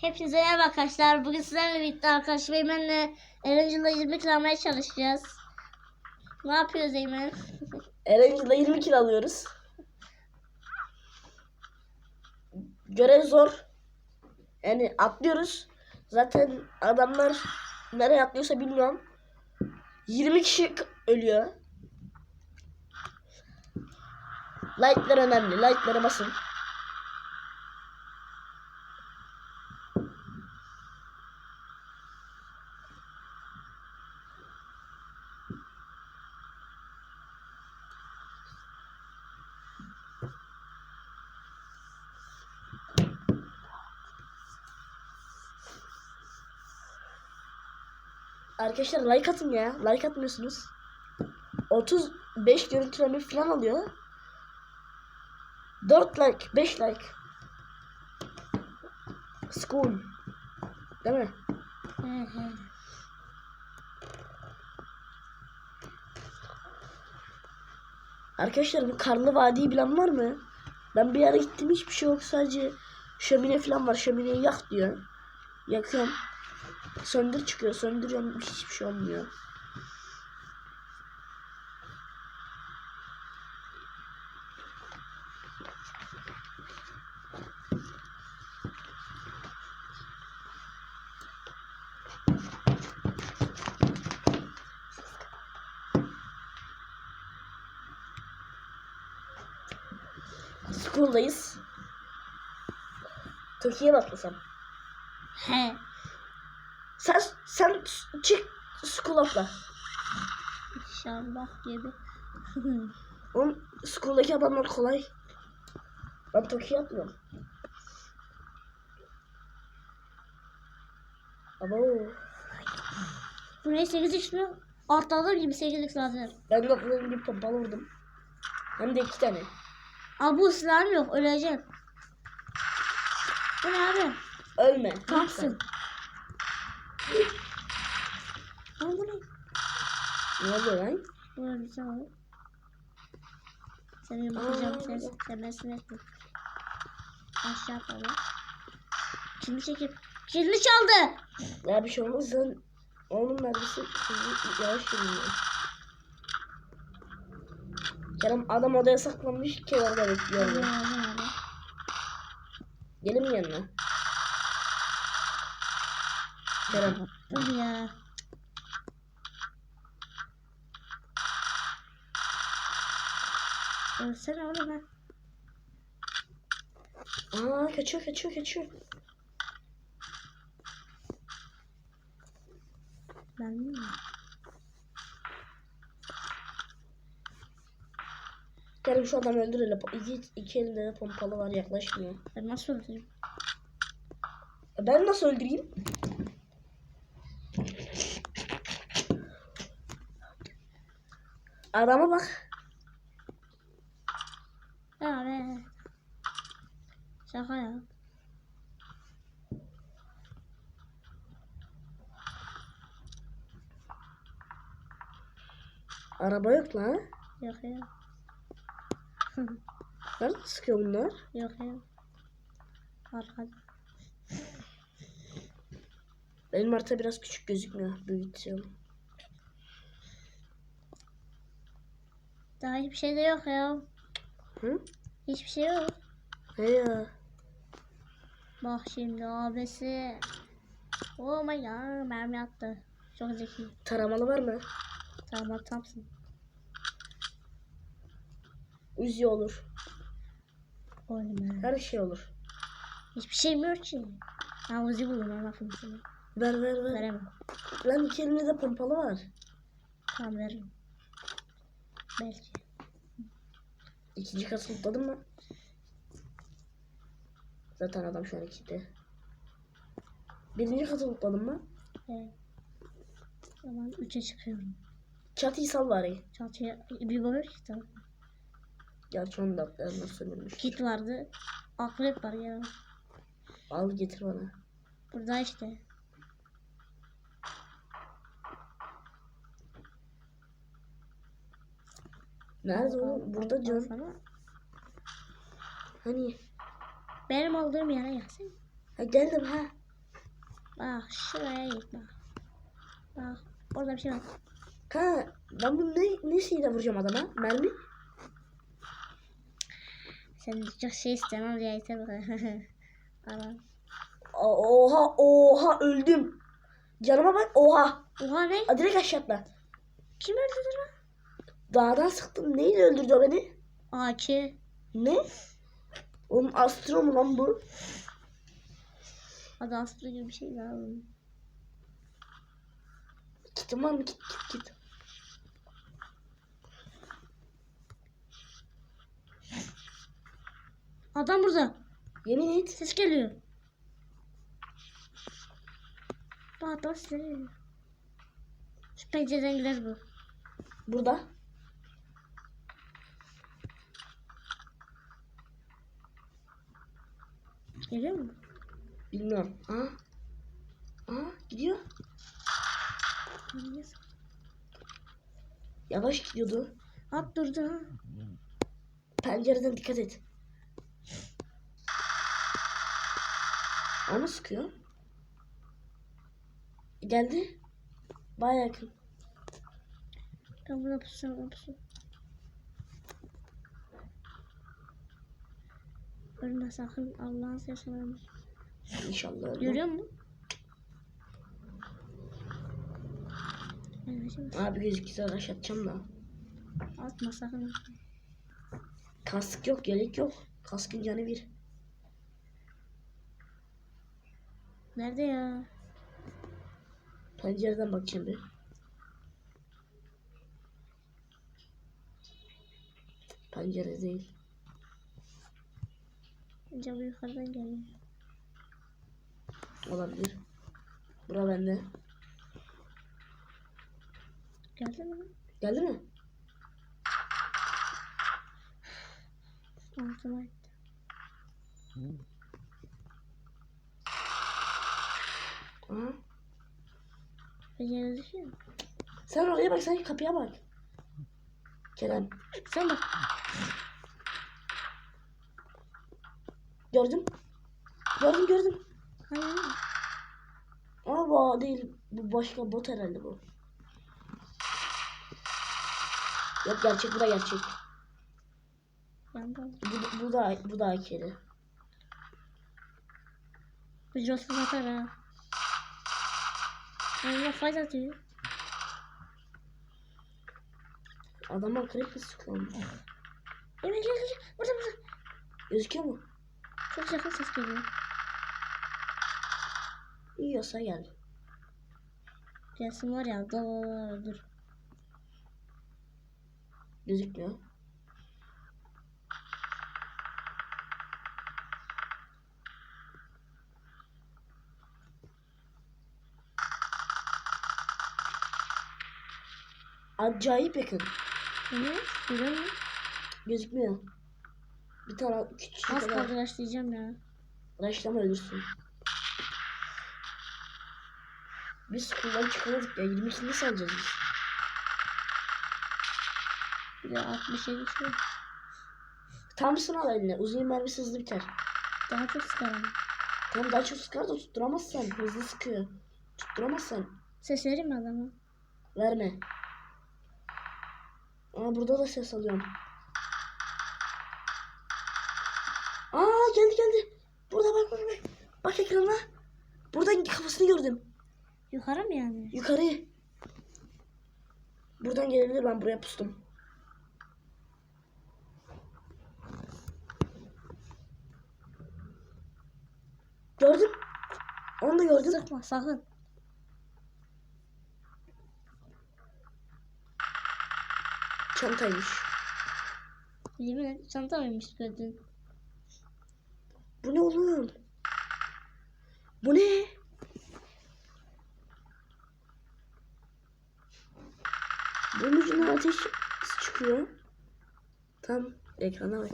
Hepinize merhaba arkadaşlar. Bugün sizlerle birlikte arkadaşım Eymen'le Erangel'la 20 kilo almaya çalışacağız. Ne yapıyoruz Eymen? Erangel'da 20 kilo alıyoruz. Görev zor. Yani atlıyoruz. Zaten adamlar nereye atlıyorsa bilmiyorum. 20 kişi ölüyor. Like'lar önemli. Like'lara basın. Arkadaşlar like atın ya. Like atmıyorsunuz. 35 görüntüleme falan alıyor. 4 like, 5 like. School. Değil mi? Arkadaşlar bu karlı vadiyi bilen var mı? Ben bir ara gittim hiçbir şey yok sadece şömine falan var. Şömineyi yak diyor. Yakıyorum. Söndür çıkıyor. Söndürüyorum. Hiçbir şey olmuyor. School'dayız. Türkiye'ye bakmasam. He. Sen çık atla. İnşallah gibi. Oğlum school'daki adamlar kolay. Ben Tokyo'ya atlıyorum. Abo. Buraya 8x mi? Atladım gibi 8x lazım. Ben de atladım bir pompalı vurdum. Hem de iki tane. Abi bu silahım yok. Öleceğim. Bu ne abi? Ölme. Thompson. Lan bu ne? Ne oluyor lan? Bu ne güzel abi. Seni bakacağım sen. Seni etme. Aşağı falan. Kilini çekip. Kilini çaldı. Ya bir şey olmaz sen onun mermisi hızlı yavaş yürüyor. Kerem adam odaya saklanmış kenarda bekliyor. Ne onu. ne abi? Gelin yanına? Kerem. Dur ya. Ölsene oğlum ha. Aa kaçıyor kaçıyor kaçıyor. Ben mi? Kerem şu adam öldür hele. İki, iki elinde de pompalı var yaklaşmıyor. Ben nasıl öldüreyim? E Ben nasıl öldüreyim? Adama bak. Ya be. Şaka ya. Araba yok lan. Yok ya. Nerede sıkıyor bunlar? Yok ya. Arkada. Benim harita biraz küçük gözükmüyor. Büyütüyorum. Daha hiçbir şey de yok ya. Hı? Hiçbir şey yok. He ya. Bak şimdi abisi. Oh my god mermi attı. Çok zeki. Taramalı var mı? Tamam tamsın. Uzi olur. Ya. Her şey olur. Hiçbir şeyim yok ki. Ha uzi buldum ben lafını sana. Ver ver ver. Veremem. Lan iki elimde de pompalı var. Tamam veririm. Belki. İkinci katı mutladın mı? Zaten adam şu an ikide. Birinci katı mutladın mı? Evet. Zaman 3'e çıkıyorum. Çatıyı sal bari. Çatıya bir bakıyor ki tamam. Gerçi onu da atlarına sömürmüş. Kit vardı. Akrep var ya. Al getir bana. Burada işte. Nerede oğlum? Burada diyorum. Hani? Benim olduğum yere gelsin. Ha geldim ha. Bak şuraya git bak. Bak orada bir şey var. Ha ben bunu ne, nesiyle vuracağım adama? Mermi? Sen çok şey istemem ya yeter. Aa, Oha oha öldüm. Canıma bak oha. Oha ne? Aa, direkt aşağı atla. Kim öldürdü lan? Dağdan sıktım. Neyle öldürdü o beni? AK. Ne? Oğlum astro mu lan bu? Adı Aslı gibi bir şey daha. Kitim var mı? Kit kit kit. Adam burada. Yemin et. Ses geliyor. Bak adam sesleri geliyor. Şu pencereden girer bu. Burada. Geliyor mu? Bilmiyorum. Aa. Aa gidiyor. Yavaş gidiyordu. At durdu ha. Pencereden dikkat et. Ama sıkıyor. Geldi. Baya yakın. Ben burada pusuyorum burada pusuyorum. Ölme sakın Allah'ın seversen ölme. İnşallah. Görüyor musun? Abi gözükürse araç atacağım da. Atma sakın. Kask yok, yelek yok. Kaskın canı bir. Nerede ya? Pencereden bakacağım bir. Pencere değil. Bu yukarıdan geliyor. Olabilir. Bura bende. Geldi mi? Geldi mi? Altıma etti. Aha. Düşüyor mu? Sen oraya bak, sen kapıya bak. Kerem. Sen bak. Gördüm. Gördüm gördüm. Hayır. Ama bu değil. Bu başka bot herhalde bu. Yok gerçek bu da gerçek. Bu, bu da bu da akeri. Bu Joseph atar ha. Önüne fayda atıyor. Adama krep? Emre gel gel gel. Burada burada. Gözüküyor mu? Çok yakın ses geliyor. Yiyorsa gel. Gelsin var ya. Dur. Gözükmüyor. Acayip yakın. Görüyor musun? Gözükmüyor. Bir tane küçük Az kaldı başlayacağım ya. Raşlama ölürsün. Biz kuldan çıkamadık ya. 22'de salacağız biz. Bir de 67 şey. Thompson al eline. Uzun mermisi hızlı biter. Daha çok sıkarım. Tam daha çok sıkar da tutturamazsan. Hızlı sıkıyor. Tutturamazsan. Ses vereyim mi adama? Verme. Aa burada da ses alıyorum. Ekrana. Buradan kafasını gördüm. Yukarı mı yani? Yukarı. Buradan gelebilir ben buraya pustum. Gördüm. Onu da gördüm. Sıkma sakın. Çantaymış. Yemin et çanta mıymış gördün? Bu ne oğlum? Bu ne? Bunun ucundan ateş çıkıyor. Tam ekrana bak.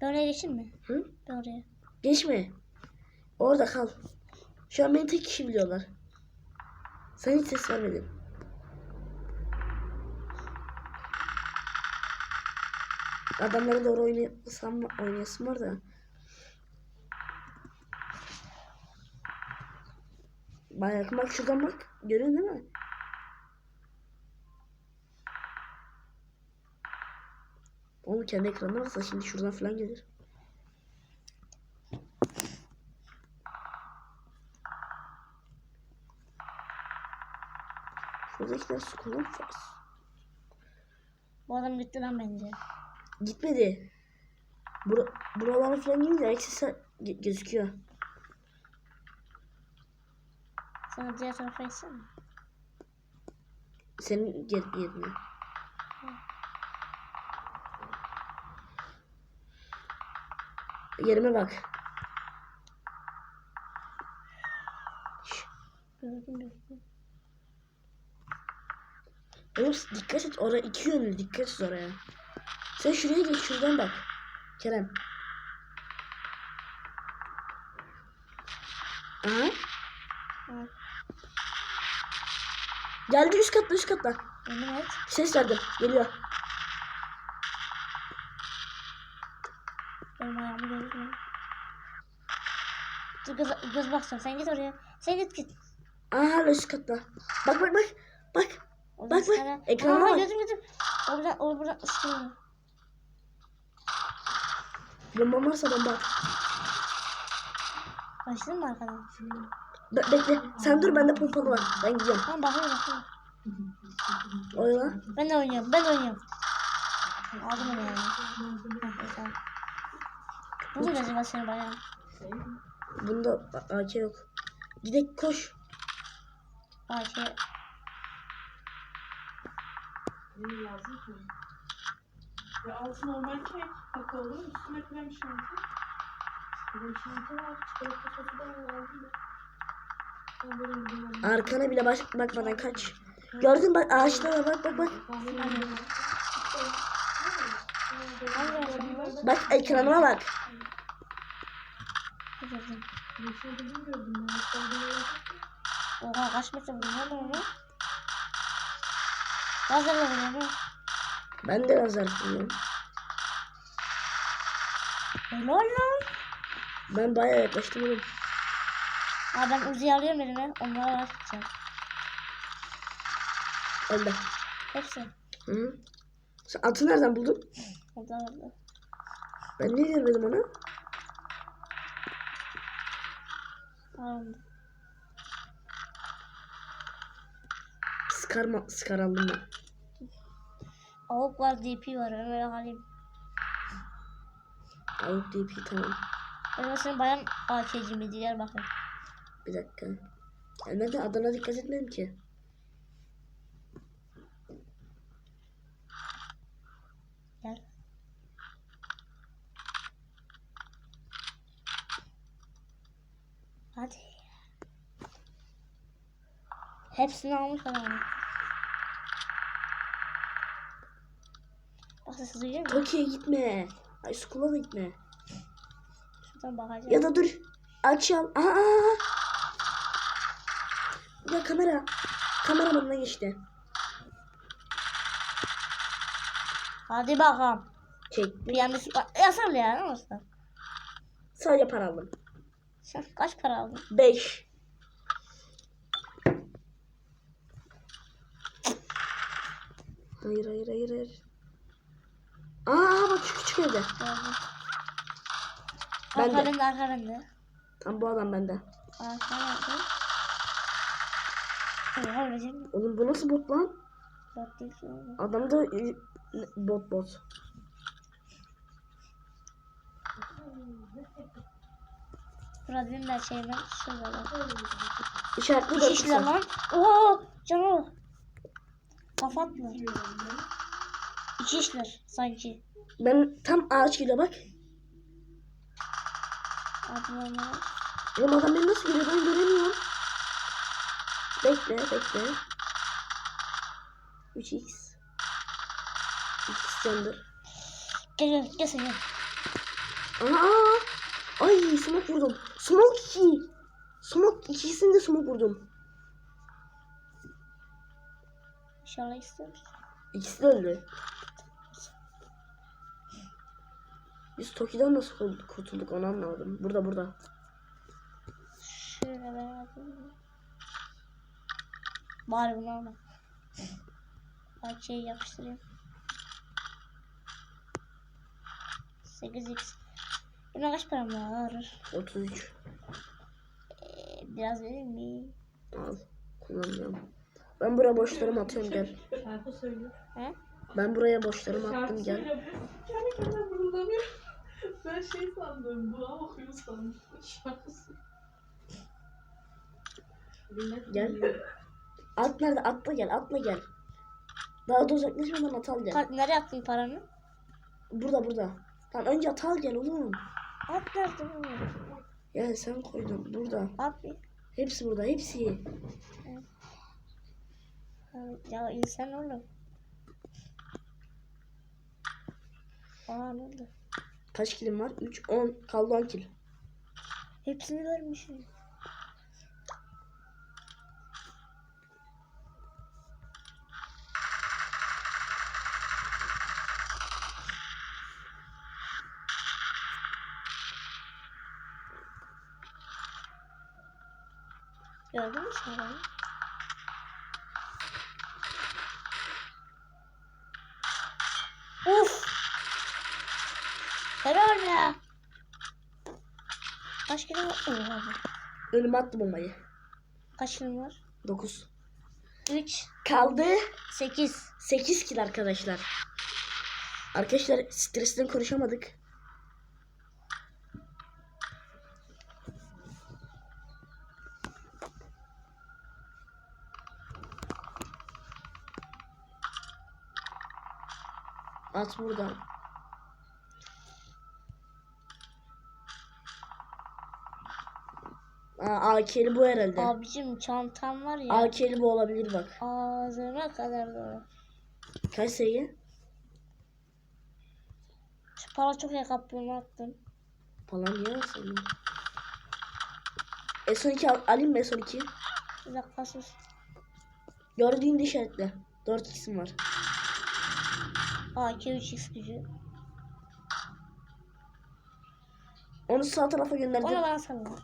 Ben oraya geçeyim mi? Hı? Ben oraya. Geçme. Orada kal. Şu an beni tek kişi biliyorlar. Sen hiç ses vermedin. Adamlara doğru oynayasam, oynayasım var da. Bak bak şuradan bak. Görüyorsun değil mi? Oğlum kendi ekranı varsa şimdi şuradan falan gelir. Şuradakiler of Force. Bu adam gitti lan bence. Gitmedi. Bura, buralara falan gelince eksisi ge- gözüküyor. Sana diğer tarafa gitsene. Senin yer, yerine. Yerime bak. Gördüm gördüm. Oğlum dikkat et oraya iki yönlü dikkat et oraya. Sen şuraya geç şuradan bak. Kerem. Aha. Ha, Geldi üst katta üst katta. Yemin et. Ses verdim. Geliyor. Benim ayağımı görür mü? Dur göz, göz baksana. Sen git oraya. Sen git git. Aha üst katta. Bak bak bak. Bak. Oradan Bak, bak, sana- ekrana bak. Gördüm gördüm. O buradan, o buradan ışıklanıyor. Bombam varsa bomba. Başladın mı arkadan? Be- bekle. Sen dur bende pompalı var. Ben gidiyorum. Tamam bakıyorum bakıyorum. Oyla. Ben de oynuyorum. Ben de oynuyorum. Aldım onu yani. Bu mu acaba senin bayağı? Bunda AK yok. Gidek koş. Belki Ne lazım ki? Ya altı normal kek, kakaolu, üstüne krem şanti. Krem şanti var, çikolata sosu da var, aldım da. Ben böyle yedim onu. Arkana bile baş bakmadan kaç. Gördün bak ağaçlara bak bak bak. Bak ekranıma bak. Oha kaç metre vurdun lan onu? Lazerle vuruyor. Ben de lazer kullanıyorum. Helal lan. Ben bayağı yaklaştım oğlum. Aa ben Uzi'yi alıyorum elime. Onlara var tutacağım. Öldü. Hepsi. Hı -hı. Sen atı nereden buldun? Orada. Ben onu? Aldım. Skar mı? Skar aldım ben. Avuk var, DP var. Öyle alayım. Avuk DP tamam. Benim senin bayan AK'ci mi diğer bakın. Bir dakika. Yani ben de adına dikkat etmedim ki. Gel. Hadi. Hepsini almış adam. Bak sesi duyuyor musun? Tokyo'ya gitme. Ay da gitme. Şuradan bakacağım. Ya da dur. Akşam. Aa, aa. Kamera. Kameramanına geçti. Hadi bakalım. Çek. Bir yanlış... Yasal ya. Ne olsun? Sadece para aldım. Sen kaç para aldın? 5. Hayır hayır hayır hayır. Aa bak şu küçük evde. Ben Arka de. bende, arka bende. Tam bu adam bende. Arka bende. Oha. Oğlum bu nasıl bot lan? Değil. Adam da e, bot bot. Benim de şeyim var. Şurada var. İşaretli İş dört işler kısa. lan. Oha canım. Kafa attılar. İki işler sanki. Ben tam ağaç geliyor bak. Adamlar. Oğlum adam beni nasıl görüyor ben göremiyorum. Bekle bekle. 3x. 3x candır. Gel gel sen gel. Aa! Ay smoke vurdum. Smoke 2. Smoke ikisini de smoke vurdum. İnşallah istiyoruz. İkisi de öldü. Biz Toki'den nasıl kurt- kurtulduk onu anlamadım. Burada burada. Şöyle ben yapayım. Bari bunu alma. Şey yapıştırayım. 8x. Benim kaç param var? 33. Ee, biraz verir mi? Al. Kullanacağım. Ben buraya boşlarımı atıyorum gel. Şarkı söylüyor. He? Ben buraya boşlarımı Şarkı attım gel. söylüyor. Kendi kendine mırıldanıyor. Ben şey sandım. Dua okuyor sandım. Şarkı söylüyor. Gel. At nerede? Atla gel. Atla gel. Daha da uzaklaşmadan at al gel. Ka- nereye attın paranı? Burada burada. Tamam önce at al gel oğlum. At nerede bu? Ya sen koydun burada. At bir. Hepsi burada. Hepsi. Ya insan oğlum. Aa ne oldu? Kaç kilim var? 3, 10. Kaldı 10 kil. Hepsini görmüşüm. Onu? Uf! Terör ya! Kaç kilo var? Abi. Önüme attı bombayı. Kaç kilo var? 9. 3, Kaldı 8. 8 kil arkadaşlar. Arkadaşlar stresten konuşamadık. At buradan. Aa, AK'li bu herhalde. Abicim çantam var ya. AK'li bu olabilir bak. Ağzıma kadar dolu. Kaç sayı? Şu para çok yakaplığını attım. Falan ya senin. S12 al, alayım mı S12? Bir dakika sus. Gördüğünde işaretle. 4 isim var. AK 3x gücü. Onu sağ tarafa gönderdim. Onu bana salla.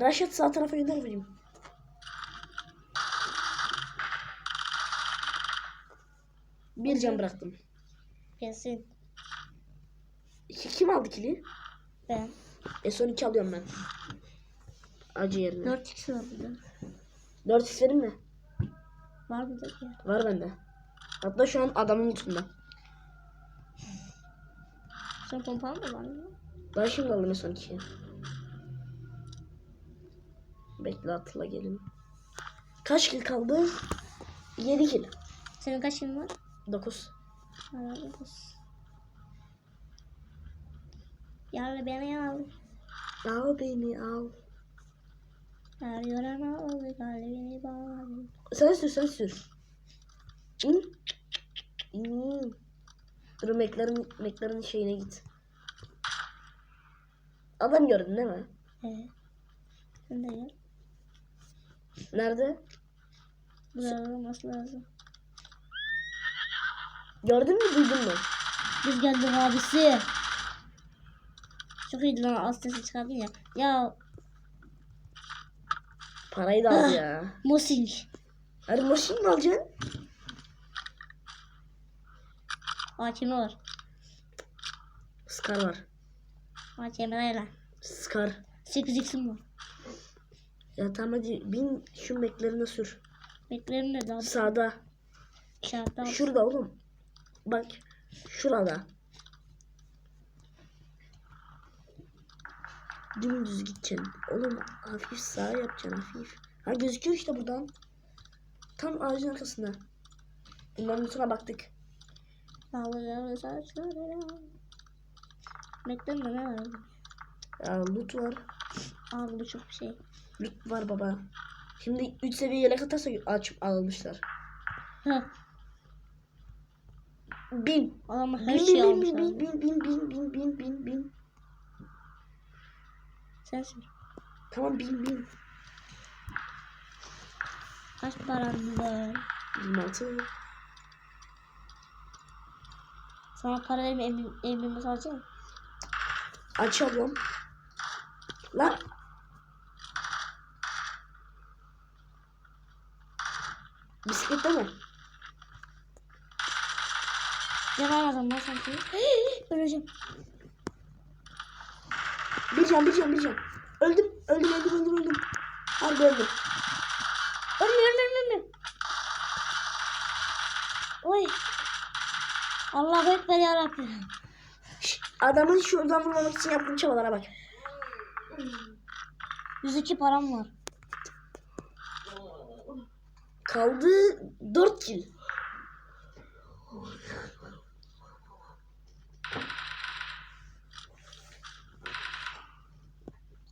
Raşat sağ tarafa gönder bakayım. Bir can bıraktım. Kesin. İki, kim aldı kili? Ben. S12 alıyorum ben. Acı yerine. 4x var burada. 4 x verin mi? Var burada ya. Var bende. Hatta şu an adamın lütfunda. Sen pompan mı var ya? Ben şimdi aldım S12'yi. Bekle hatırla gelin. Kaç kil kaldı? 7 kil. Senin kaç yılın var? 9. Herhalde dokuz. Yarlı beni al. Al beni al. Her yoran al. Kalbini bağlı. Sen sür sen sür. İn. İn. Dur Meklerin, Meklerin şeyine git. Adam gördün değil mi? Evet. Sen de gel. Nerede? Burada olması lazım. Gördün mü duydun mu? Biz geldik abisi. Çok iyiydi lan az sesi çıkardın ya. Ya Parayı da aldı ya. Mosing. Hadi maşin mi alacaksın? AKM var. Scar var. AKM lan. Scar. 8x'im var. Ya tamam hadi bin şu Meklerine sür. Beklerim nerede abi? Sağda. İşaretten. Şurada oğlum. Bak. Şurada. Dümdüz gideceksin. Oğlum hafif sağa yapacaksın hafif. Ha gözüküyor işte buradan. Tam ağacın arkasında. Bunların üstüne baktık. Sağlığı saçları. Beklerim ne var? Ya loot var. Abi bu çok bir şey. Loot var baba. Şimdi 3 seviye yelek atarsa açıp almışlar. Heh. Bin. Bin her bin şeyi bin almış bin bin bin bin bin bin bin bin. Sensin. Tamam bin bin. Kaç paran var? 26. Sana para verme evimi, evimi alacağım. Açalım. Lan. Bisiklette mi? Yanamadım lan sanki. Öleceğim. Bir can bir can bir can. Öldüm öldüm öldüm öldüm öldüm. Harbi öldüm. Allah ekber ya Rabbim. Şş, adamın şuradan vurmamak için yaptığım çabalara bak. 102 param var. Kaldı 4 kill.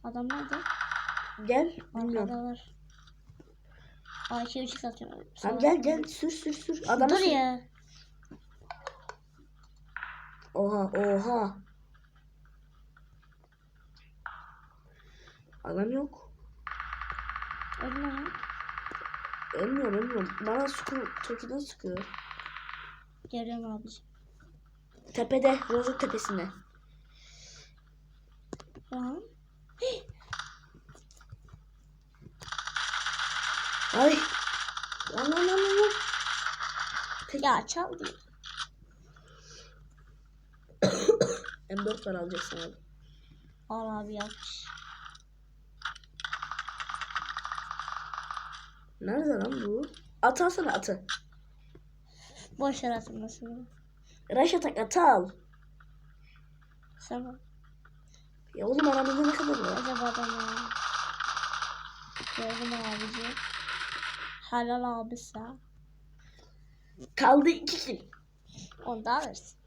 Adam nerede? Gel. Bilmiyorum. Arkada var. Aa 2 3 satıyorum. Tamam gel gel sür sür sür. Adamı Dur sür. ya. Oha oha. Adam yok. Ölme lan. Ölmüyor ölmüyor. Bana sıkıyor. Tokyo'dan sıkıyor. Geliyorum abiciğim. Tepede. Rozok tepesinde. Tamam. Ay. Lan lan lan lan. lan. Ya çaldı. M4 var alacaksın abi. Al abi yapmış. Nerede lan bu? At alsana atı. Boş yer atılmasın. Rush atak atı al. Tamam. Ya oğlum aramızda ne kadar var? Acaba da ne? Gördüm abiciğim. Helal abisi. Kaldı 2 kill. Onu da alırsın.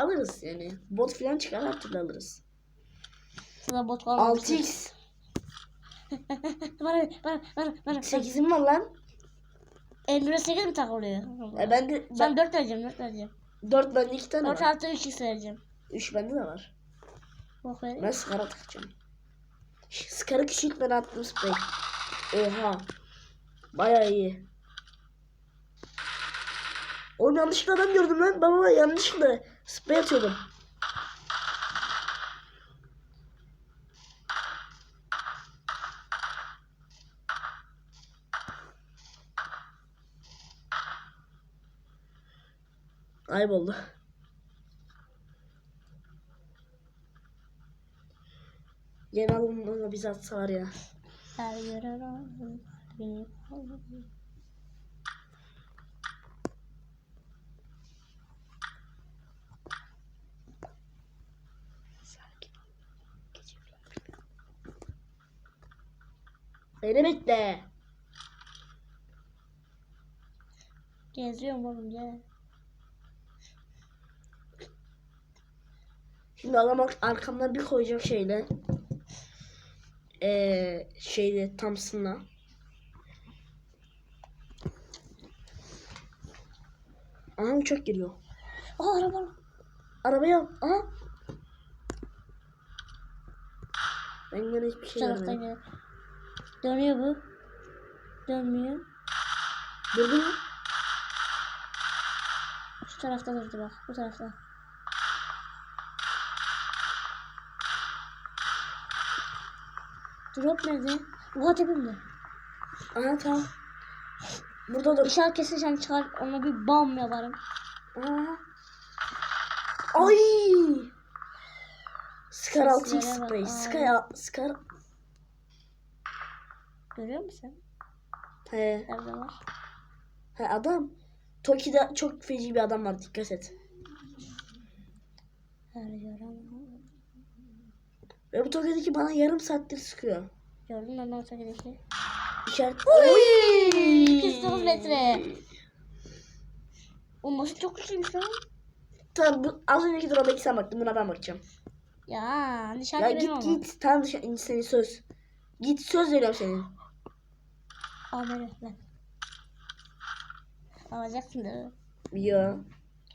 Alırız yani. Bot falan çıkar her türlü alırız. Sana bot var. 6x. Bana bana bana bana. 8'im var lan. Elbire 8 mi takılıyor? E ben de Ben 4 vereceğim 4 vereceğim. 4 bende 2 tane 4 var. artı 3 x vereceğim. 3 bende de var. Bak ver. Ben skara takacağım. Şş, Skarı küçültmeden attım sprey. Oha. Baya iyi. Oğlum yanlışlıkla adam gördüm lan. Baba yanlışlıkla sprey atıyordum. Kayboldu. Yeni alımlarına bizi atsa var ya. Her yere razı. Beni bekle. Geziyorum oğlum gel. Şimdi adam ar- arkamdan bir koyacağım şeyle. Ee, şeyle Thompson'la. Aha uçak geliyor. Aa araba. Arabaya. Aha. Ben gene hiçbir şey görmedim. Dönüyor bu. Dönmüyor. Durdu mu? Şu tarafta durdu bak. Bu tarafta. Drop nerede? Oha tepemde. Aha tamam. Burada dur. İşaret keseceğim çıkar ona bir bam yaparım. Ay. Scar 6 Seslere bak, spray. ay. Scar, Scar. Görüyor musun? He. Nerede var? He adam. Toki'de çok feci bir adam var dikkat et. Ama. Ve bu Toki'deki bana yarım saattir sıkıyor. Gördün mü ben ortadaki? İşaret. Oy! 209 metre. O nasıl çok güçlüymüş lan. Tamam bu, az önceki drop'a sen baktın buna ben bakacağım. Ya nişan Ya benim git git. Tamam dışarı senin söz. Git söz veriyorum senin. Beni ben. Alacaksın değil mi? Ya.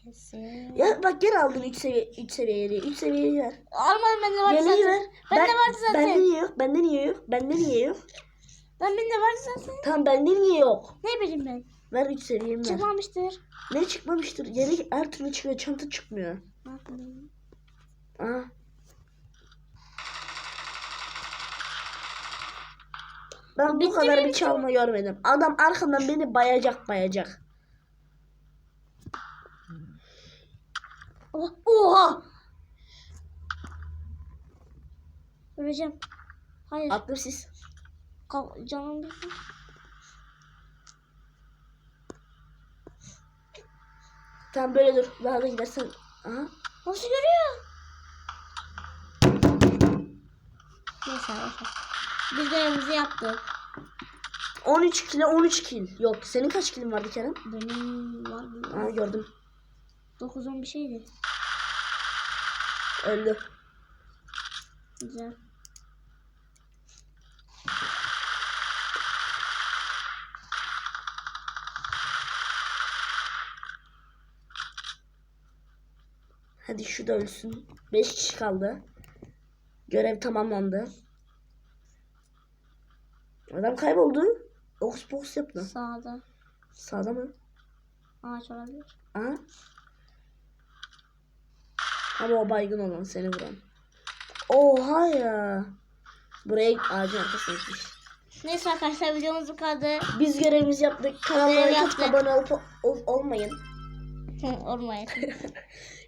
Kesin. Ya bak gene aldın 3 seviye 3 seviyeli. 3 seviyeyi ver. Almadım bende vardı Yeleği ver. zaten. Bende vardı zaten. Bende niye yok? Bende niye yok? Bende niye yok? Lan bende vardı zaten. Tamam bende niye yok? Ne bileyim ben. Ver 3 seviyemi ver. Çıkmamıştır. Ne çıkmamıştır? Yelek her türlü çıkıyor. Çanta çıkmıyor. Ne yapayım? Aha. Ben bu kadar bir çalma görmedim. Adam arkamdan beni bayacak bayacak. Oh, oha! Öleceğim. Hayır. Attım siz. Canım bir Tamam böyle dur. Daha da gidersen. Aha. Nasıl görüyor? Neyse neyse. Biz görevimizi yaptık. 13 kilo 13 kil. Yok senin kaç kilin vardı Kerem? Benim var mı? Aa gördüm. 9-10 bir şeydi. Öldü. Güzel. Hadi şu da ölsün. 5 kişi kaldı. Görev tamamlandı. Adam kayboldu. Okus pokus yaptı. Sağda. Sağda mı? Ağaç olabilir. Aha. Ama o baygın olan seni vuran. Oha ya. Buraya ağacın arkasına gitmiş. Neyse arkadaşlar videomuz bu kadar. Biz görevimizi yaptık. Atıp yaptık. abone olup ol- olmayın. Olmayın.